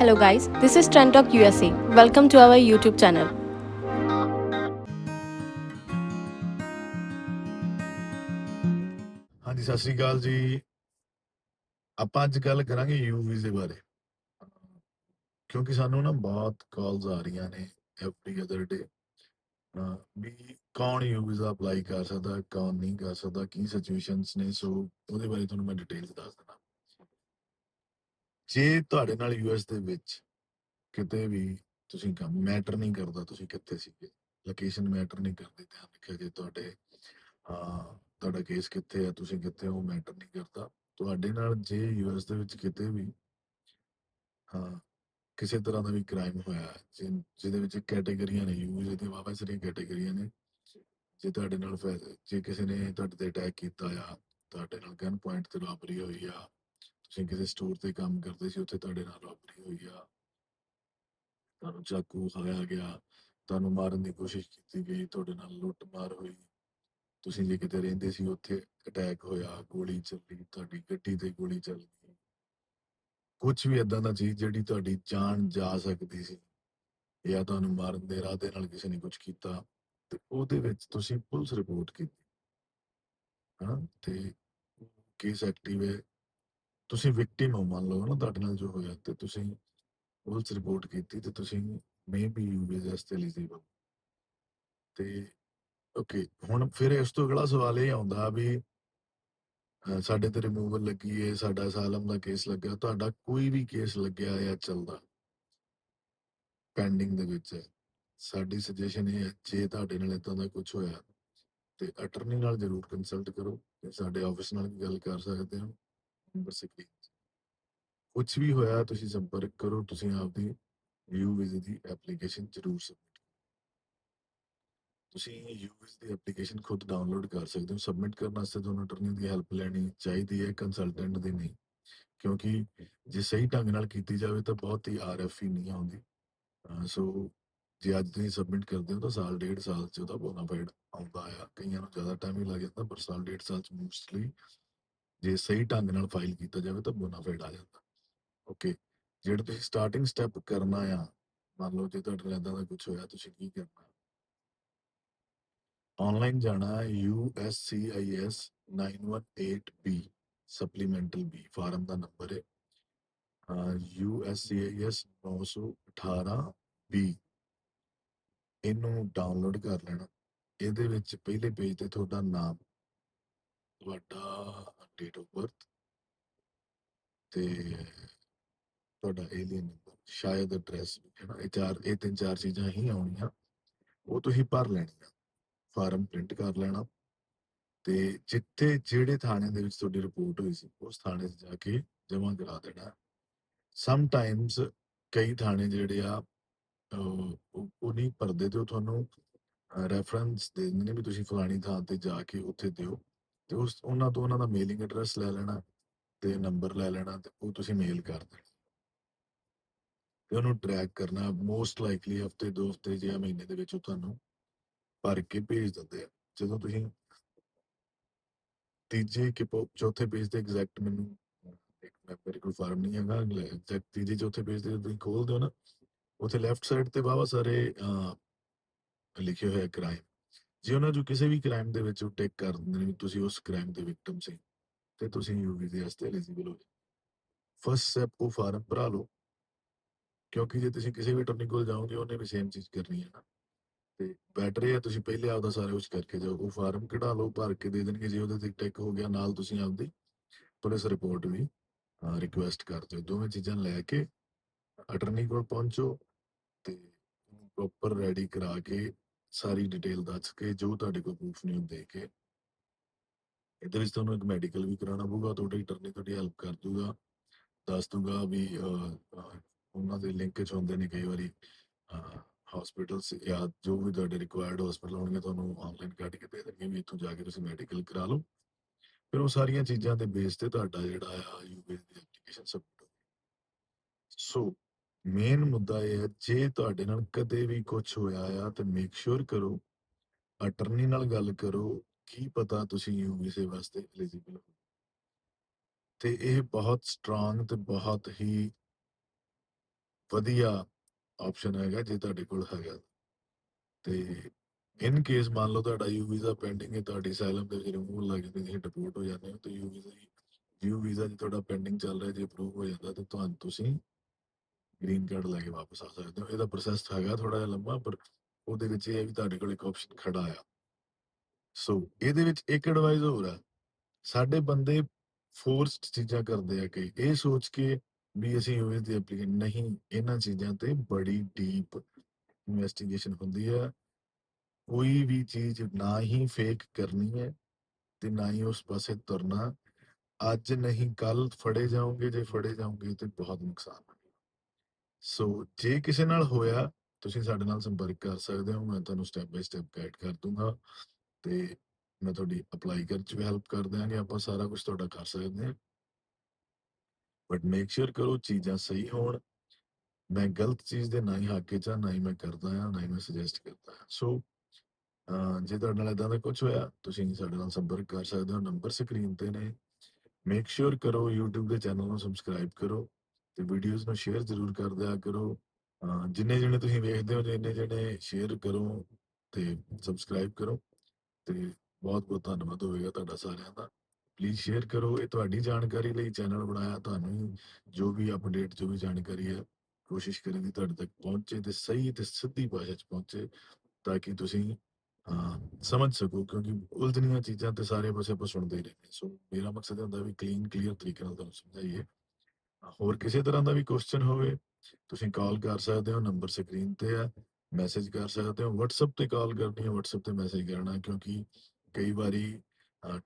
Hello, guys. This is Trend Talk USA. Welcome to our YouTube channel. ਹਾਂਜੀ ਸਤਿ ਸ੍ਰੀ ਅਕਾਲ ਜੀ ਆਪਾਂ ਅੱਜ ਗੱਲ ਕਰਾਂਗੇ ਯੂ ਵੀਜ਼ੇ ਬਾਰੇ ਕਿਉਂਕਿ ਸਾਨੂੰ ਨਾ ਬਹੁਤ ਕਾਲਸ ਆ ਰਹੀਆਂ ਨੇ ਐਵਰੀ ਅਦਰ ਡੇ ਵੀ ਕੌਣ ਯੂ ਵੀਜ਼ਾ ਅਪਲਾਈ ਕਰ ਸਕਦਾ ਕੌਣ ਨਹੀਂ ਕਰ ਸਕਦਾ ਕੀ ਸਿਚੁਏਸ਼ਨਸ ਨੇ ਸੋ ਉਹਦੇ ਬਾਰੇ ਤੁਹਾਨੂੰ ਮੈਂ ਡਿਟੇਲਸ ਦੱਸ ਦਿੰਦਾ ਜੇ ਤੁਹਾਡੇ ਨਾਲ ਯੂਐਸ ਦੇ ਵਿੱਚ ਕਿਤੇ ਵੀ ਤੁਸੀਂ ਕੰਮ ਮੈਟਰ ਨਹੀਂ ਕਰਦਾ ਤੁਸੀਂ ਕਿੱਥੇ ਸੀਗੇ? ਲੋਕੇਸ਼ਨ ਮੈਟਰ ਨਹੀਂ ਕਰਦੀ ਧਿਆਨ ਰੱਖਿਆ ਜੇ ਤੁਹਾਡੇ ਅਹ, ਤੁਹਾਡਾ ਕੇਸ ਕਿੱਥੇ ਹੈ ਤੁਸੀਂ ਕਿੱਥੇ ਹੋ ਮੈਟਰ ਨਹੀਂ ਕਰਦਾ। ਤੁਹਾਡੇ ਨਾਲ ਜੇ ਯੂਐਸ ਦੇ ਵਿੱਚ ਕਿਤੇ ਵੀ ਹਾਂ ਕਿਸੇ ਤਰ੍ਹਾਂ ਦਾ ਵੀ ਕ੍ਰਾਈਮ ਹੋਇਆ ਜਿਹਦੇ ਵਿੱਚ ਕੈਟਾਗਰੀਆਂ ਨੇ ਯੂਐਸ ਦੀਆਂ ਵਾਵਾ ਸਾਰੀਆਂ ਕੈਟਾਗਰੀਆਂ ਨੇ ਜੇ ਤੁਹਾਡੇ ਨਾਲ ਫੈ- ਜੇ ਕਿਸੇ ਨੇ ਤੁਹਾਡੇ ਤੇ ਅਟੈਕ ਕੀਤਾ ਆ ਤੁਹਾਡੇ ਨਾਲ ਗਨ ਪੁਆਇੰਟ ਤੇ ਰੋਬਰੀ ਹੋਈ ਆ ਤੁਸੀਂ ਕਿਸੇ ਸਟੋਰ ਤੇ ਕੰਮ ਕਰਦੇ ਸੀ, ਉੱਥੇ ਤੁਹਾਡੇ ਨਾਲ ਰੋਬਰੀ ਹੋਈ ਆ। ਤੁਹਾਨੂੰ ਚਾਕੂ ਖਾਇਆ ਗਿਆ। ਤੁਹਾਨੂੰ ਮਾਰਨ ਦੀ ਕੋਸ਼ਿਸ਼ ਕੀਤੀ ਗਈ, ਤੁਹਾਡੇ ਨਾਲ ਲੁੱਟ ਹੋਈ। ਤੁਸੀਂ ਜੇ ਕਿਤੇ ਰਹਿੰਦੇ ਸੀ, ਉੱਥੇ ਅਟੈਕ ਹੋਇਆ, ਗੋਲੀ ਚੱਲੀ, ਤੁਹਾਡੀ ਗੱਡੀ ਤੇ ਗੋਲੀ ਚੱਲ ਗਈ। ਕੁਝ ਵੀ ਇਦਾਂ ਦਾ ਚੀਜ਼ ਜਿਹੜੀ ਤੁਹਾਡੀ ਜਾਨ ਜਾ ਸਕਦੀ ਸੀ ਜਾਂ ਤੁਹਾਨੂੰ ਮਾਰਨ ਦੇ ਇਰਾਦੇ ਨਾਲ ਕਿਸੇ ਨੇ ਕੁਝ ਕੀਤਾ, ਤੇ ਉਹਦੇ ਵਿੱਚ ਤੁਸੀਂ ਪੁਲਿਸ ਰਿਪੋਰਟ ਕੀਤੀ। ਹਾਂ ਤੇ ਕੇਸ ਐਕਟਿਵ ਹੈ। ਤੁਸੀਂ ਵਿਕਟਿਮ ਹੋ ਮੰਨ ਲਓ ਨਾ ਤੁਹਾਡੇ ਨਾਲ ਜੋ ਹੋਇਆ ਤੇ ਤੁਸੀਂ ਪੁਲਿਸ ਰਿਪੋਰਟ ਕੀਤੀ ਤੇ ਤੁਸੀਂ ਮੇ ਬੀ ਯੂ ਵੀਜ਼ਾ ਤੇ ਐਲੀਜੀਬਲ ਤੇ ਓਕੇ ਹੁਣ ਫਿਰ ਇਸ ਤੋਂ ਅਗਲਾ ਸਵਾਲ ਇਹ ਆਉਂਦਾ ਵੀ ਸਾਡੇ ਤੇ ਰਿਮੂਵਲ ਲੱਗੀ ਏ, ਸਾਡਾ ਅਸਾਲਮ ਦਾ ਕੇਸ ਲੱਗਿਆ, ਤੁਹਾਡਾ ਕੋਈ ਵੀ ਕੇਸ ਲੱਗਿਆ ਜਾਂ ਚੱਲਦਾ ਪੈਂਡਿੰਗ ਦੇ ਵਿੱਚ ਹੈ ਸਾਡੀ ਸੁਜੈਸ਼ਨ ਇਹ ਹੈ, ਜੇ ਤੁਹਾਡੇ ਨਾਲ ਇਦਾਂ ਦਾ ਕੁਝ ਹੋਇਆ ਤੇ ਅਟਰਨੀ ਨਾਲ ਜ਼ਰੂਰ ਕੰਸਲਟ ਕਰੋ, ਤੇ ਸਾਡੇ ਆਫਿਸ ਨਾਲ ਵੀ ਗੱਲ ਕਰ ਸਕਦੇ ਹੋ। ਨੰਬਰ ਸਕਰੀਨ ਕੁਝ ਵੀ ਹੋਇਆ, ਤੁਸੀਂ ਸੰਪਰਕ ਕਰੋ, ਤੁਸੀਂ ਆਪਦੀ ਯੂ ਵੀਜ਼ੇ ਦੀ ਐਪਲੀਕੇਸ਼ਨ ਜ਼ਰੂਰ ਸਬਮਿਟ ਤੁਸੀਂ ਯੂਐਸ ਦੀ ਐਪਲੀਕੇਸ਼ਨ ਖੁਦ ਡਾਊਨਲੋਡ ਕਰ ਸਕਦੇ ਹੋ ਸਬਮਿਟ ਕਰਨ ਵਾਸਤੇ ਤੁਹਾਨੂੰ ਅਟਰਨੀ ਦੀ ਹੈਲਪ ਲੈਣੀ ਚਾਹੀਦੀ ਹੈ ਕੰਸਲਟੈਂਟ ਦੀ ਨਹੀਂ। ਕਿਉਂਕਿ ਜੇ ਸਹੀ ਢੰਗ ਨਾਲ ਕੀਤੀ ਜਾਵੇ ਤਾਂ ਬਹੁਤ ਹੀ ਆਰਐਫ ਹੀ ਨਹੀਂ ਆਉਂਦੀ। ਸੋ ਜੇ ਅੱਜ ਤੁਸੀਂ ਸਬਮਿਟ ਕਰਦੇ ਹੋ ਤਾਂ ਸਾਲ ਡੇਢ ਸਾਲ ਚ ਉਹਦਾ ਬੋਨਾਫਾਈਡ ਆਉਂਦਾ ਆ। ਕਈਆਂ ਨੂੰ ਜ਼ਿਆਦਾ ਟਾਈਮ ਹੀ ਲੱਗ ਜਾਂਦਾ, ਪਰ ਸਾਲ ਡੇਢ ਸਾਲ ਚ ਮੋਸਟਲੀ ਜੇ ਸਹੀ ਢੰਗ ਨਾਲ ਫਾਈਲ ਕੀਤਾ ਜਾਵੇ ਤਾਂ ਬੋਨਾਫਾਈਡ ਆ ਜਾਂਦਾ। ਓਕੇ ਜਿਹੜਾ ਤੁਸੀਂ ਸਟਾਰਟਿੰਗ ਸਟੈਪ ਕਰਨਾ ਆ, ਮੰਨ ਲਓ ਜੇ ਤੁਹਾਡੇ ਨਾਲ ਏਦਾਂ ਦਾ ਕੁਝ ਹੋਇਆ, ਤੁਸੀਂ ਕੀ ਕਰਨਾ? ਆਨਲਾਈਨ ਜਾਣਾ USCIS 918B supplemental B form ਦਾ ਨੰਬਰ ਹੈ। USCIS 918B ਇਹਨੂੰ ਡਾਊਨਲੋਡ ਕਰ ਲੈਣਾ। ਇਹਦੇ ਵਿੱਚ ਪਹਿਲੇ ਪੇਜ ਤੇ ਤੁਹਾਡਾ ਨਾਮ, ਤੁਹਾਡਾ ਡੇਟ ਆਫ ਬਰਥ ਤੇ ਤੁਹਾਡਾ ਏਲੀਅਨ ਨੰਬਰ ਸ਼ਾਇਦ ਐਡਰੈਸ ਹੈ ਇਹ ਚਾਰ, ਇਹ ਤਿੰਨ ਚਾਰ ਚੀਜ਼ਾਂ ਹੀ ਆਉਣੀਆਂ, ਉਹ ਤੁਸੀਂ ਭਰ ਲੈਣੀਆਂ, ਫਾਰਮ ਪ੍ਰਿੰਟ ਕਰ ਲੈਣਾ ਤੇ ਜਿੱਥੇ ਜਿਹੜੇ ਥਾਣੇ ਦੇ ਵਿੱਚ ਤੁਹਾਡੀ ਰਿਪੋਰਟ ਹੋਈ ਸੀ, ਉਸ ਥਾਣੇ 'ਚ ਜਾ ਕੇ ਜਮ੍ਹਾਂ ਕਰਾ ਦੇਣਾ। ਸਮ ਟਾਈਮਸ ਕਈ ਥਾਣੇ ਜਿਹੜੇ ਆ ਉਹ ਨਹੀਂ ਭਰਦੇ ਤੇ ਤੁਹਾਨੂੰ ਰੈਫਰੈਂਸ ਦੇ ਦਿੰਦੇ ਨੇ ਵੀ ਤੁਸੀਂ ਫਲਾਣੀ ਥਾਂ ਤੇ ਜਾ ਕੇ ਉੱਥੇ ਦਿਓ। ਤੇ ਉਸ, ਉਹਨਾਂ ਤੋਂ ਉਹਨਾਂ ਦਾ ਮੇਲਿੰਗ ਐਡਰੈਸ ਲੈ ਲੈਣਾ ਤੇ ਨੰਬਰ ਲੈ ਲੈਣਾ ਤੇ ਉਹ ਤੁਸੀਂ ਮੇਲ ਕਰ ਦੇਣਾ। ਤੇ ਉਹਨੂੰ ਟਰੈਕ ਕਰਨਾ ਮੋਸਟ ਲਾਈਕਲੀ ਹਫ਼ਤੇ, ਦੋ ਹਫ਼ਤੇ ਜਾਂ ਮਹੀਨੇ ਦੇ ਵਿੱਚ ਉਹ ਤੁਹਾਨੂੰ ਭਰ ਕੇ ਭੇਜ ਦਿੰਦੇ ਆ। ਜਦੋਂ ਤੁਸੀਂ ਤੀਜੇ ਕਿ ਚੌਥੇ ਪੇਜ ਤੇ ਐਗਜ਼ੈਕਟ ਮੈਨੂੰ ਇੱਕ ਮੇਰੇ ਕੋਲ ਫਾਰਮ ਨਹੀਂ ਹੈਗਾ ਐਗਜ਼ੈਕਟ ਤੀਜੇ, ਚੌਥੇ ਪੇਜ ਤੇ ਤੁਸੀਂ ਖੋਲਦੇ ਹੋ ਨਾ, ਉੱਥੇ ਲੈਫਟ ਸਾਈਡ ਤੇ ਵਾਵਾ ਸਾਰੇ ਲਿਖੇ ਹੋਏ ਕ੍ਰਾਈਮ ਜੇ ਉਹਨਾਂ ਚੋਂ ਕਿਸੇ ਵੀ ਕ੍ਰਾਈਮ ਦੇ ਵਿੱਚ ਉਹ ਕਰ ਦਿੰਦੇ ਨੇ ਤੁਸੀਂ ਉਸ ਕ੍ਰਾਈਮ ਦੇ ਵਿਕਟਮ ਸੀ, ਤੇ ਤੁਸੀਂ ਯੂਵੀ ਦੇ ਵਾਸਤੇ ਐਲੀਜੀਬਲ ਹੋ ਫਸਟ ਸਟੈਪ ਉਹ ਫਾਰਮ ਭਰਾ ਲਓ। ਕਿਉਂਕਿ ਜੇ ਤੁਸੀਂ ਕਿਸੇ ਵੀ ਅਟਰਨੀ ਕੋਲ ਜਾਓਗੇ, ਉਹਨੇ ਵੀ ਸੇਮ ਚੀਜ਼ ਕਰਨੀ ਹੈ ਨਾ। ਤੇ ਬੈਟਰ ਹੈ ਤੁਸੀਂ ਪਹਿਲੇ ਆਪਦਾ ਸਾਰਾ ਕੁਝ ਕਰਕੇ ਜਾਓ। ਉਹ ਫਾਰਮ ਕਢਾ ਲਓ, ਭਰ ਕੇ ਦੇ ਦੇਣਗੇ। ਜੇ ਉਹਦੇ ਤੇ ਟੈਕ ਹੋ ਗਿਆ, ਨਾਲ ਤੁਸੀਂ ਆਪਦੀ ਪੁਲਿਸ ਰਿਪੋਰਟ ਵੀ ਰਿਕੁਐਸਟ ਕਰਦੇ ਹੋ ਦੋਵੇਂ ਚੀਜ਼ਾਂ ਲੈ ਕੇ ਅਟਰਨੀ ਕੋਲ ਪਹੁੰਚੋ ਤੇ ਪ੍ਰੋਪਰ ਰੈਡੀ ਕਰਾ ਕੇ ਸਾਰੀ ਡਿਟੇਲ ਦੱਸ ਕੇ ਜੋ ਤੁਹਾਡੇ ਕੋਲ ਪ੍ਰੂਫ ਨਹੀਂ ਹੁੰਦੇ ਕਿ ਇਹਦੇ ਵਿੱਚ ਤੁਹਾਨੂੰ ਇੱਕ ਮੈਡੀਕਲ ਵੀ ਕਰਾਉਣਾ ਪਊਗਾ, ਤੁਹਾਡੀ ਅਟਰਨੀ ਤੁਹਾਡੀ ਹੈਲਪ ਕਰ ਦੂਗਾ ਦੱਸ ਦੂਗਾ ਵੀ ਉਹਨਾਂ ਦੇ ਲਿੰਕ ਹੁੰਦੇ ਨੇ ਕਈ ਵਾਰੀ ਹਸਪੀਟਲਸ ਜਾਂ ਜੋ ਵੀ ਤੁਹਾਡੇ ਰਿਕੁਆਇਰਡ ਹਸਪੀਟਲ ਹੋਣਗੇ, ਤੁਹਾਨੂੰ ਆਨਲਾਈਨ ਕੱਢ ਕੇ ਦੇ ਦੇਣਗੇ ਵੀ ਇੱਥੋਂ ਜਾ ਕੇ ਤੁਸੀਂ ਮੈਡੀਕਲ ਕਰਾ ਲਓ। ਫਿਰ ਉਹ ਸਾਰੀਆਂ ਚੀਜ਼ਾਂ ਦੇ ਬੇਸ ਤੇ ਤੁਹਾਡਾ ਜਿਹੜਾ ਆ ਯੂਬੀ ਦੀ ਐਪਲੀਕੇਸ਼ਨ ਸਬਮਿਟ ਸੋ ਮੇਨ ਮੁੱਦਾ ਇਹ ਹੈ, ਜੇ ਤੁਹਾਡੇ ਨਾਲ ਕਦੇ ਵੀ ਕੁਝ ਹੋਇਆ ਆ, ਤੇ ਮੇਕ ਸ਼ੋਰ ਕਰੋ ਅਟਰਨੀ ਨਾਲ ਗੱਲ ਕਰੋ, ਕੀ ਪਤਾ ਤੁਸੀਂ ਯੂਵੀਸੇ ਵਾਸਤੇ ਐਲੀਜੀਬਲ ਹੋ। ਤੇ ਇਹ ਬਹੁਤ ਸਟਰੋਂਗ ਤੇ ਬਹੁਤ ਹੀ ਵਧੀਆ ਆਪਸ਼ਨ ਹੈਗਾ ਜੇ ਤੁਹਾਡੇ ਕੋਲ ਹੈਗਾ। ਤੇ ਇਨ ਕੇਸ ਮੰਨ ਲਓ ਤੁਹਾਡਾ ਯੂ ਵੀਜ਼ਾ ਪੈਂਡਿੰਗ ਹੈ, ਤੁਹਾਡੀ ਸਾਈਲਮ ਦੇ ਵਿੱਚ ਰਿਮੂਵਲ ਲੱਗ ਜਾਂਦੀ ਤੁਸੀਂ ਡਿਪੋਰਟ ਹੋ ਜਾਂਦੇ ਹੋ, ਤੇ ਯੂ ਵੀਜ਼ਾ ਯੂ ਵੀਜ਼ਾ ਜੇ ਤੁਹਾਡਾ ਪੈਂਡਿੰਗ ਚੱਲ ਰਿਹਾ, ਜੇ ਅਪਰੂਵ ਹੋ ਜਾਂਦਾ, ਤੇ ਤੁਹਾਨੂੰ ਤੁਸੀਂ ਗ੍ਰੀਨ ਕਾਰਡ ਲੈ ਕੇ ਵਾਪਸ ਆ ਸਕਦੇ ਹੋ। ਇਹਦਾ ਪ੍ਰੋਸੈਸ ਹੈਗਾ ਥੋੜਾ ਜਿਹਾ ਲੰਬਾ, ਪਰ ਉਹਦੇ ਵਿੱਚ ਇਹ ਹੈ ਵੀ ਤੁਹਾਡੇ ਕੋਲ ਇੱਕ ਆਪਸ਼ਨ ਖੜਾ ਆ। ਸੋ ਇਹਦੇ ਵਿੱਚ ਇੱਕ ਐਡਵਾਈਸ ਹੋਰ ਆ। ਸਾਡੇ ਬੰਦੇ ਫੋਰਸਡ ਚੀਜ਼ਾਂ ਕਰਦੇ ਆ ਕਿ ਇਹ ਸੋਚ ਕੇ ਵੀ ਅਸੀਂ ਯੂਐਸ ਦੀ ਐਪਲੀਕੈਂਟ ਨਹੀਂ, ਇਹਨਾਂ ਚੀਜ਼ਾਂ ਤੇ ਬੜੀ ਡੀਪ ਇਨਵੈਸਟੀਗੇਸ਼ਨ ਹੁੰਦੀ ਹੈ ਕੋਈ ਵੀ ਚੀਜ਼ ਨਾ ਹੀ ਫੇਕ ਕਰਨੀ ਹੈ ਤੇ ਨਾ ਹੀ ਉਸ ਪਾਸੇ ਤੁਰਨਾ। ਅੱਜ ਨਹੀਂ ਕੱਲ ਫੜੇ ਜਾਓਗੇ, ਜੇ ਫੜੇ ਜਾਓਗੇ ਤੇ ਬਹੁਤ ਨੁਕਸਾਨ ਹੈ ਸੋ ਜੇ ਕਿਸੇ ਨਾਲ ਹੋਇਆ, ਤੁਸੀਂ ਸਾਡੇ ਨਾਲ ਸੰਪਰਕ ਕਰ ਸਕਦੇ ਹੋ, ਮੈਂ ਤੁਹਾਨੂੰ ਸਟੈਪ ਬਾਈ ਸਟੈਪ ਗਾਈਡ ਕਰ ਦੂੰਗਾ ਤੇ ਮੈਂ ਤੁਹਾਡੀ ਅਪਲਾਈ ਕਰਨ ਚ ਵੀ ਹੈਲਪ ਕਰ ਦਿਆਂਗੇ, ਆਪਾਂ ਸਾਰਾ ਕੁਝ ਤੁਹਾਡਾ ਕਰ ਸਕਦੇ ਹਾਂ। ਬਟ ਮੇਕ ਸ਼ੋਰ ਕਰੋ ਚੀਜ਼ਾਂ ਸਹੀ ਹੋਣ, ਮੈਂ ਗਲਤ ਚੀਜ਼ ਦੇ ਨਾ ਹੀ ਹੱਕ ਚ ਨਾ ਹੀ ਮੈਂ ਕਰਦਾ ਹਾਂ, ਨਾ ਹੀ ਮੈਂ ਸੁਜੈਸਟ ਕਰਦਾ ਹਾਂ। ਸੋ ਜੇ ਤੁਹਾਡੇ ਨਾਲ ਇਦਾਂ ਦਾ ਕੁਝ ਹੋਇਆ, ਤੁਸੀਂ ਸਾਡੇ ਨਾਲ ਸੰਪਰਕ ਕਰ ਸਕਦੇ ਹੋ, ਨੰਬਰ ਸਕਰੀਨ ਤੇ ਨੇ। ਮੇਕ ਸ਼ੋਰ ਕਰੋ YouTube ਦੇ ਚੈਨਲ ਨੂੰ ਸਬਸਕ੍ਰਾਈਬ ਕਰੋ। ਤੇ ਵੀਡੀਓਜ਼ ਨੂੰ ਸ਼ੇਅਰ ਜ਼ਰੂਰ ਕਰ ਦਿਆ ਕਰੋ। ਅਹ, ਜਿੰਨੇ ਜਿਹਨੇ ਤੁਸੀਂ ਵੇਖਦੇ ਹੋ ਜਿੰਨੇ ਜਿਹਨੇ ਸ਼ੇਅਰ ਕਰੋ ਤੇ ਸਬਸਕ੍ਰਾਈਬ ਕਰੋ। ਤੇ ਬਹੁਤ ਬਹੁਤ ਧੰਨਵਾਦ ਹੋਵੇਗਾ ਤੁਹਾਡਾ ਸਾਰਿਆਂ ਦਾ। ਪਲੀਜ਼ ਸ਼ੇਅਰ ਕਰੋ ਇਹ ਤੁਹਾਡੀ ਜਾਣਕਾਰੀ ਲਈ ਚੈਨਲ ਬਣਾਇਆ। ਤੁਹਾਨੂੰ ਜੋ ਵੀ ਅਪਡੇਟ ਜੋ ਵੀ ਜਾਣਕਾਰੀ ਹੈ ਕੋਸ਼ਿਸ਼ ਕਰੀਦੀ ਤੁਹਾਡੇ ਤੱਕ ਪਹੁੰਚੇ ਤੇ ਸਹੀ ਤੇ ਸਿੱਧੀ ਭਾਸ਼ਾ 'ਚ ਪਹੁੰਚੇ ਤਾਂ ਕਿ ਤੁਸੀਂ ਸਮਝ ਸਕੋ ਕਿਉਂਕਿ ਉਲਝਣੀਆਂ ਚੀਜ਼ਾਂ ਤੇ ਸਾਰੇ ਪਾਸੇ ਆਪਾਂ ਸੁਣਦੇ ਹੀ ਰਹਿੰਦੇ ਸੋ ਮੇਰਾ ਮਕਸਦ ਇਹ ਹੁੰਦਾ ਵੀ ਕਲੀਨ ਕਲੀਅਰ ਤਰੀਕੇ ਨਾਲ ਤੁਹਾਨੂੰ ਸਮਝਾਈਏ। ਹੋਰ ਕਿਸੇ ਤਰ੍ਹਾਂ ਦਾ ਵੀ ਕੁਐਸਚਨ ਹੋਵੇ ਤੁਸੀਂ ਕਾਲ ਕਰ ਸਕਦੇ ਹੋ ਨੰਬਰ ਸਕਰੀਨ ਤੇ ਹੈ ਮੈਸੇਜ ਕਰ ਸਕਦੇ ਹੋ WhatsApp ਤੇ ਕਾਲ ਕਰਨੀ ਹੈ WhatsApp ਤੇ ਮੈਸੇਜ ਕਰਨਾ ਹੈ ਕਿਉਂਕਿ ਕਈ ਵਾਰੀ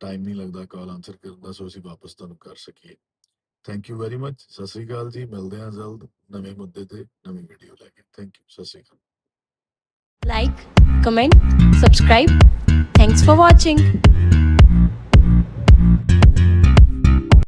ਟਾਈਮ ਨਹੀਂ ਲੱਗਦਾ ਕਾਲ ਆਨਸਰ ਕਰਨ ਦਾ ਸੋ ਅਸੀਂ ਵਾਪਸ ਤੁਹਾਨੂੰ ਕਰ ਸਕੀਏ ਥੈਂਕ ਯੂ ਵੈਰੀ ਮਚ ਸਤਿ ਸ੍ਰੀ ਅਕਾਲ ਜੀ ਮਿਲਦੇ ਹਾਂ ਜਲਦ ਨਵੇਂ ਮੁੱਦੇ ਤੇ ਨਵੀਂ ਵੀਡੀਓ ਲੈ ਕੇ thank you Sat Sri Akal Like, comment, subscribe. Thanks for watching.